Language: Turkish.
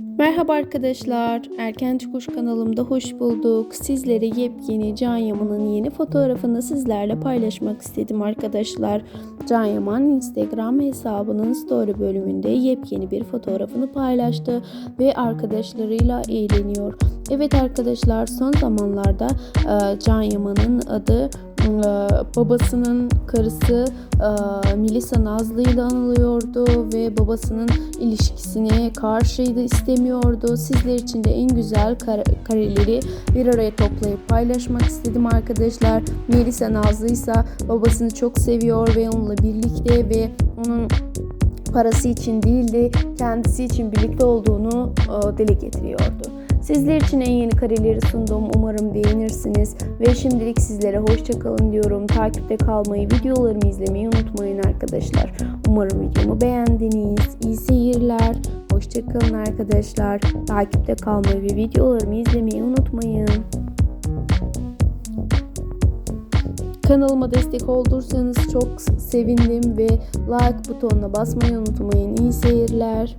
Merhaba arkadaşlar. Erken Çıkış kanalımda hoş bulduk. Sizlere yepyeni Can Yaman'ın yeni fotoğrafını sizlerle paylaşmak istedim arkadaşlar. Can Yaman Instagram hesabının story bölümünde yepyeni bir fotoğrafını paylaştı ve arkadaşlarıyla eğleniyor. Evet arkadaşlar son zamanlarda Can Yaman'ın adı babasının karısı e, Melisa Nazlı ile anılıyordu ve babasının ilişkisine karşıydı istemiyordu. Sizler için de en güzel kare- kareleri bir araya toplayıp paylaşmak istedim arkadaşlar. Melisa Nazlı ise babasını çok seviyor ve onunla birlikte ve onun parası için değil de kendisi için birlikte olduğunu e, dile getiriyordu. Sizler için en yeni kareleri sundum. Umarım beğenirsiniz. Ve şimdilik sizlere hoşça kalın diyorum. Takipte kalmayı, videolarımı izlemeyi unutmayın arkadaşlar. Umarım videomu beğendiniz. İyi seyirler. Hoşça kalın arkadaşlar. Takipte kalmayı ve videolarımı izlemeyi unutmayın. Kanalıma destek olursanız çok sevindim ve like butonuna basmayı unutmayın. İyi seyirler.